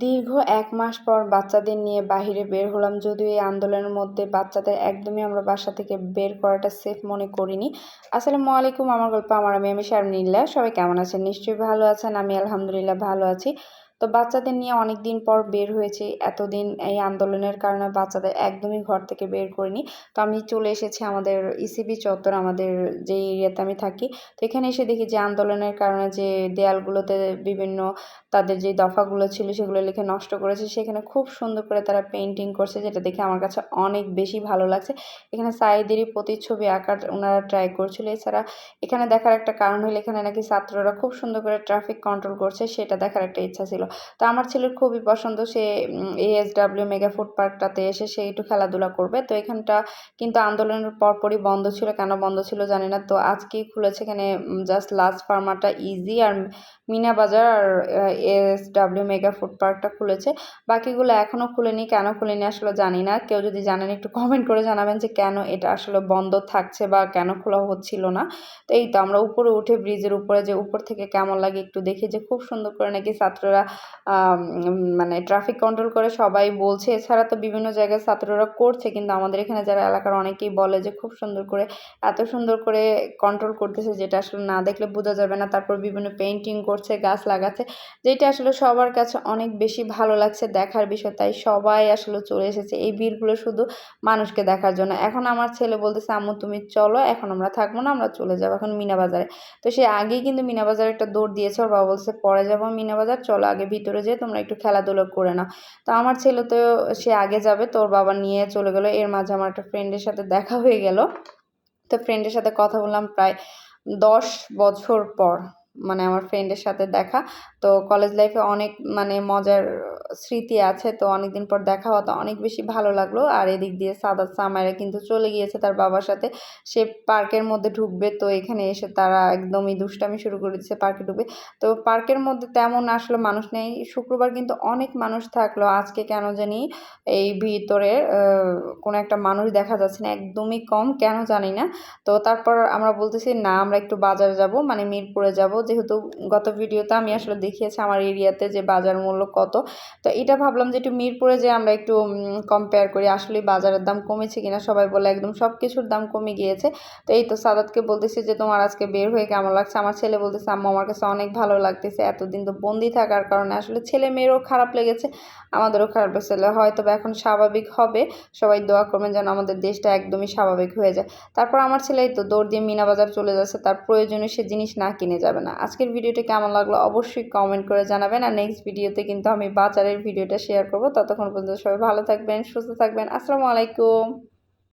দীর্ঘ এক মাস পর বাচ্চাদের নিয়ে বাহিরে বের হলাম। যদিও এই আন্দোলনের মধ্যে বাচ্চাদের একদমই আমরা বাসা থেকে বের করাটা সেফ মনে করিনি। আসসালামু আলাইকুম, আমার গল্প, আমার আমি আমি শারমিল্লা সবাই কেমন আছেন? নিশ্চয়ই ভালো আছেন, আমি আলহামদুলিল্লাহ ভালো আছি। তো বাচ্চাদের নিয়ে অনেক দিন পর বের হয়েছি। এতদিন এই আন্দোলনের কারণে বাচ্চাদের একদমই ঘর থেকে বের করিনি। তো আমি চলে এসেছি আমাদের ইসিবি চত্বর, আমাদের যে এরিয়াতে আমি থাকি। তো এখানে এসে দেখি যে আন্দোলনের কারণে যে দেয়ালগুলোতে বিভিন্ন তাদের যে দফাগুলো ছিল সেগুলো লিখে নষ্ট করেছে। সেখানে খুব সুন্দর করে তারা পেন্টিং করছে, যেটা দেখে আমার কাছে অনেক বেশি ভালো লাগছে। এখানে সাইদেরই প্রতিচ্ছবি আঁকার ওনারা ট্রাই করছিল। এছাড়া এখানে দেখার একটা কারণ হলো এখানে নাকি ছাত্ররা খুব সুন্দর করে ট্রাফিক কন্ট্রোল করছে, সেটা দেখার একটা ইচ্ছা ছিল। তো আমার ছেলের খুবই পছন্দ। সে এএসডাব্লিউ মেগা ফুড পার্কটাতে এসে সে একটু খেলাধুলা করবে। তো এখানটা কিন্তু আন্দোলনের পরপরই বন্ধ ছিল। কেন বন্ধ ছিল জানি না। তো আজকেই খুলেছে এখানে জাস্ট লাস্ট ফার্মাটা ইজি আর মিনা বাজার আর এস ডাব্লিউ মেগা ফুড পার্কটা খুলেছে। বাকিগুলো এখনও খুলেনি। কেন খুলেনি আসলে জানি না। কেউ যদি জানেন একটু কমেন্ট করে জানাবেন যে কেন এটা আসলে বন্ধ থাকছে বা কেন খোলা হচ্ছিল না। তো এই তো আমরা উপরে উঠে ব্রিজের উপরে যে উপর থেকে কেমন লাগে একটু দেখি যে খুব সুন্দর করে নাকি ছাত্ররা মানে ট্রাফিক কন্ট্রোল করে সবাই বলছে। এছাড়া তো বিভিন্ন জায়গায় ছাত্ররা করছে, কিন্তু আমাদের এখানে যারা এলাকার অনেকেই বলে যে, খুব সুন্দর করে, এত সুন্দর করে কন্ট্রোল করতেছে যেটা আসলে না দেখলে বোঝা যাবে না। তারপর বিভিন্ন পেন্টিং করছে, গাছ লাগাচ্ছে, যেটা আসলে সবার কাছে অনেক বেশি ভালো লাগছে দেখার বিষয়। তাই সবাই আসলে চলে এসেছে। এই ভিড়গুলো শুধু মানুষকে দেখার জন্য। এখন আমার ছেলে বলতেছে, আম্মু, তুমি চলো, এখন আমরা থাকব না, আমরা চলে যাব এখন মিনা বাজারে। তো সে আগেই কিন্তু মিনা বাজারে একটা দৌড় দিয়েছে। ওর বাবা বলছে পরে যাব মিনা বাজার, চলো আগে ভিতরে যেয়ে তোমরা একটু খেলাধুলো করে নাও। তো আমার ছেলে তো সে আগে যাবে, তোর বাবা নিয়ে চলে গেলো। এর মাঝে আমার একটা ফ্রেন্ডের সাথে দেখা হয়ে গেল। তো ফ্রেন্ডের সাথে কথা বললাম প্রায় দশ বছর পর। মানে আমার ফ্রেন্ডের সাথে দেখা। তো কলেজ লাইফে অনেক মানে মজার স্মৃতি আছে। তো অনেকদিন পর দেখা হওয়া তো অনেক বেশি ভালো লাগল। আর এদিক দিয়ে সাদাত সামাইরা কিন্তু চলে গিয়েছে তার বাবার সাথে। সে পার্কের মধ্যে ঢুকবে। তো এখানে এসে তারা একদমই দুষ্টামি শুরু করে দিচ্ছে পার্কে ঢুকবে তো পার্কের মধ্যে তেমন আসলে মানুষ নেই। শুক্রবার কিন্তু অনেক মানুষ থাকল। আজকে কেন জানি এই ভিতরে কোনো একটা মানুষ দেখা যাচ্ছে না। একদমই কম, কেন জানি না। তো তারপর আমরা বলতেছি, না, আমরা একটু বাজারে যাব। মানে মিরপুরে যাব। যেহেতু গত ভিডিওতে আমি আসলে দেখিয়েছি আমার এরিয়াতে যে বাজার মূল্য কত। তো এটা ভাবলাম যে একটু মিরপুরে যে আমরা একটু কম্পেয়ার করি, আসলে বাজারের দাম কমেছে কিনা সবাই বলে একদম সব কিছুর দাম কমে গিয়েছে। তো এই তো সাদাতকে বলতেছি যে, তোমার আজকে বের হয়ে কেমন লাগছে? আমার ছেলে বলতেছে, আম্মু, আমার কাছে অনেক ভালো লাগতেছে। এতদিন তো বন্দি থাকার কারণে আসলে ছেলে মেয়েরও খারাপ লেগেছে, আমাদেরও খারাপ লেগেছে। হয়তো এখন স্বাভাবিক হবে। সবাই দোয়া করবেন যেন আমাদের দেশটা একদমই স্বাভাবিক হয়ে যায়। তারপর আমার ছেলে তো দৌড় দিয়ে মিনা বাজার চলে যাচ্ছে, তার প্রয়োজনীয় সে জিনিস না কিনে যাবে না আজকের ভিডিওটা কেমন লাগল অবশ্যই কমেন্ট করে জানাবেন। আর নেক্সট ভিডিওতে কিন্তু আমি বাজারের ভিডিওটা শেয়ার করব। ততক্ষণ পর্যন্ত সবাই ভালো থাকবেন, সুস্থ থাকবেন। আসসালামু আলাইকুম।